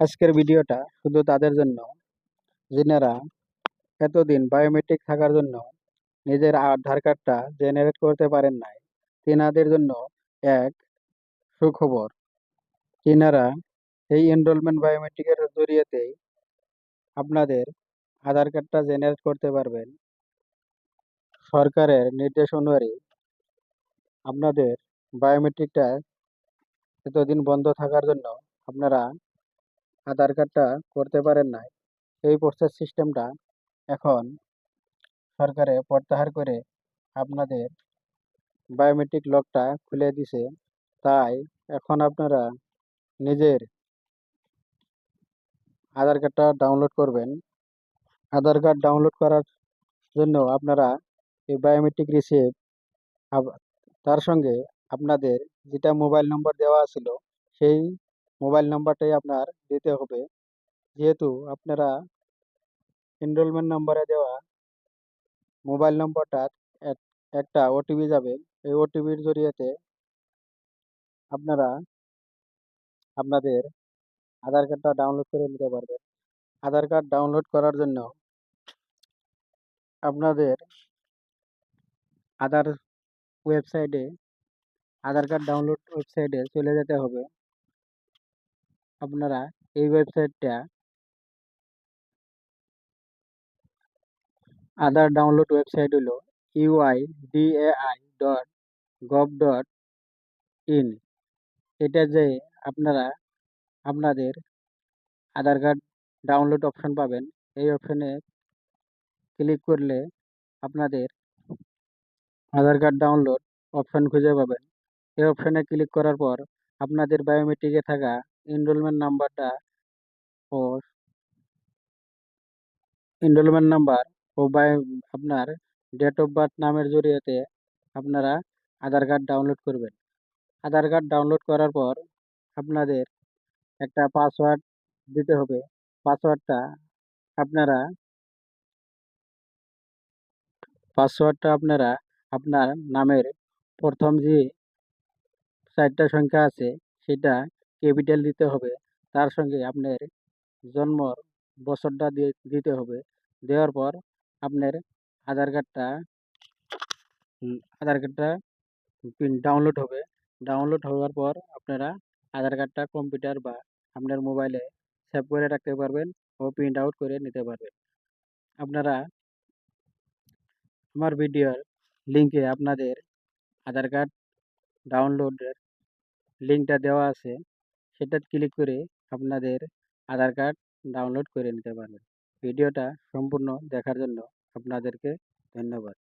আজকের ভিডিওটা শুধু তাদের জন্য, যিনারা এতদিন বায়োমেট্রিক থাকার জন্য নিজের আধার কার্ডটা জেনারেট করতে পারেন নাই, তেনাদের জন্য এক সুখবর। তিনারা এই এনরোলমেন্ট বায়োমেট্রিকের জরিয়েতেই আপনাদের আধার কার্ডটা জেনারেট করতে পারবেন। সরকারের নির্দেশ অনুযায়ী আপনাদের বায়োমেট্রিকটা এতদিন বন্ধ থাকার জন্য আপনারা আধার কার্ডটা করতে পারেন নাই। এই প্রসেস সিস্টেমটা এখন সরকারে প্রত্যাহার করে আপনাদের বায়োমেট্রিক লকটা খুলে দিছে। তাই এখন আপনারা নিজের আধার কার্ডটা ডাউনলোড করবেন। আধার কার্ড ডাউনলোড করার জন্য আপনারা এই বায়োমেট্রিক রিসিভ তার সঙ্গে আপনাদের যেটা মোবাইল নম্বর দেওয়া ছিল সেই মোবাইল নাম্বারটাই আপনার দিতে হবে। যেহেতু আপনারা এনরোলমেন্ট নাম্বারে দেওয়া মোবাইল নম্বরটা একটা ওটিপি যাবে। এই ওটিপির জরিয়েতে আপনারা আপনাদের আধার কার্ডটা ডাউনলোড করে নিতে পারবেন। আধার কার্ড ডাউনলোড করার জন্য আপনাদের আধার ওয়েবসাইটে আধার কার্ড ডাউনলোড ওয়েবসাইটে চলে যেতে হবে। আপনারা এই ওয়েবসাইটটা আধার ডাউনলোড ওয়েবসাইট হলো UI dot gov dot in এটা যে আপনারা আপনাদের আধার কার্ড ডাউনলোড অপশন পাবেন, এই অপশনে ক্লিক করলে আপনাদের আধার কার্ড ডাউনলোড অপশন খুঁজে পাবেন। এই অপশনে ক্লিক করার পর আপনাদের বায়োমেট্রিকে থাকা এনরোলমেন্ট নাম্বারটা ও এনরোলমেন্ট নাম্বার ও বায়ো আপনার ডেট অফ বার্থ নামের জরিয়াতে আপনারা আধার কার্ড ডাউনলোড করবেন। আধার কার্ড ডাউনলোড করার পর আপনাদের একটা পাসওয়ার্ড দিতে হবে। পাসওয়ার্ডটা আপনারা পাসওয়ার্ডটা আপনারা আপনার নামের প্রথম যে চারটা সংখ্যা আছে সেটা ক্যাপিটাল দিতে হবে। তার সঙ্গে আপনার জন্মর বছরটা দিয়ে দিতে হবে। দেওয়ার পর আপনার আধার কার্ডটা আধার কার্ডটা ডাউনলোড হবে। ডাউনলোড হওয়ার পর আপনারা আধার কার্ডটা কম্পিউটার বা আপনার মোবাইলে সেভ করে রাখতে পারবেন ও প্রিন্ট আউট করে নিতে পারবেন। আপনারা আমার ভিডিওর লিঙ্কে আপনাদের আধার কার্ড ডাউনলোডের লিঙ্কটা দেওয়া আছে। সেটা ক্লিক করে আপনাদের আধার কার্ড ডাউনলোড করে নিতে পারবেন। ভিডিওটা সম্পূর্ণ দেখার জন্য আপনাদেরকে ধন্যবাদ।